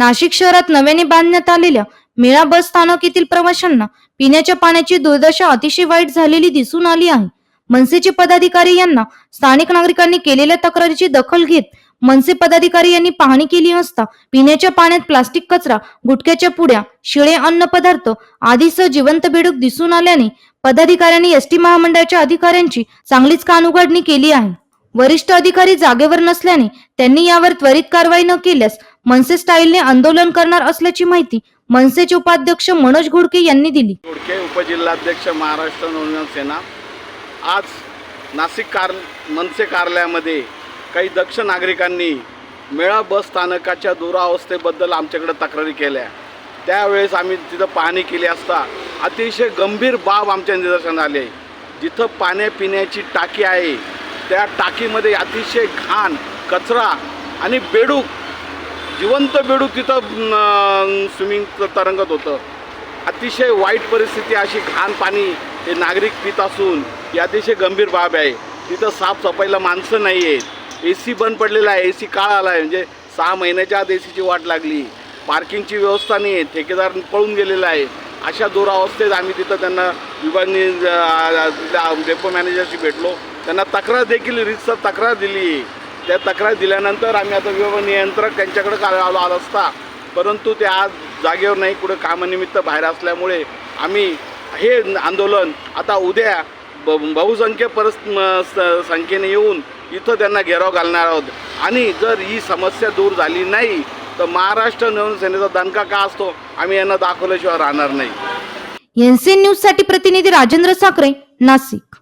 नाशिक शहरात नव्याने बांधण्यात आलेल्या मेळा बस स्थानक येथील प्रवाशांना पिण्याच्या पाण्याची दुर्दशा अतिशय वाईट झालेली दिसून आली आहे. मनसेचे पदाधिकारी यांना स्थानिक नागरिकांनी केलेल्या तक्रारीची दखल घेत मनसे पदाधिकारी यांनी पाहणी केली असता पिण्याच्या पाण्यात प्लास्टिक कचरा गुटख्याच्या पुड्या शिळे अन्न पदार्थ आदीसह जिवंत बेडूक दिसून आल्याने पदाधिकाऱ्यांनी एसटी महामंडळाच्या अधिकाऱ्यांची चांगलीच कानउघाडणी केली आहे. वरिष्ठ अधिकारी जागेवर नसल्याने त्यांनी यावर त्वरित कारवाई न केल्यास मनसे स्टाईलने आंदोलन करणार असल्याची माहिती मनसेचे उपाध्यक्ष मनोज घोडके यांनी दिली. घोडके उपजिल्हाध्यक्ष महाराष्ट्र नवनिर्माण सेना. आज नाशिक कार मनसे कार्यालयामध्ये काही दक्ष नागरिकांनी मेळा बस स्थानकाच्या दुरावस्थेबद्दल आमच्याकडे तक्रारी केल्या. त्यावेळेस आम्ही तिथं पाहणी केली असता अतिशय गंभीर बाब आमच्या निदर्शनात आली जिथं पाण्या पिण्याची टाकी आहे त्या टाकीमध्ये अतिशय घाण कचरा आणि बेडूक जिवंत बेडूक तिथं स्विमिंग तरंगत होतं. अतिशय वाईट परिस्थिती अशी घाण पाणी हे नागरिक पित असून ही अतिशय गंभीर बाब आहे. तिथं साफसफाईला माणसं नाही आहेत ए सी बंद पडलेला आहे. ए सी काळ आला आहे म्हणजे सहा महिन्याच्या आत ए सीची वाट लागली. पार्किंगची व्यवस्था नाही आहे ठेकेदार पळून गेलेला आहे. अशा दुरावस्थेत आम्ही तिथं त्यांना विभागणी डेपो मॅनेजरशी भेटलो. त्यांना तक्रार देखील रितसर तक्रार दिली. त्या तक्रार दिल्यानंतर आम्ही आता विभाग नियंत्रक त्यांच्याकडे आलो आलो असता. परंतु ते आज जागेवर नाही कुठं कामानिमित्त बाहेर असल्यामुळे आम्ही हे आंदोलन आता उद्या ब बहुसंख्य परस संख्येने येऊन इथं त्यांना घेराव घालणार आहोत. आणि जर ही समस्या दूर झाली नाही तर महाराष्ट्र नवीन सेनेचा दणका का असतो? आम्ही यांना दाखवल्याशिवाय राहणार नाही. एनसीएन न्यूजसाठी प्रतिनिधी राजेंद्र साखरे नाशिक.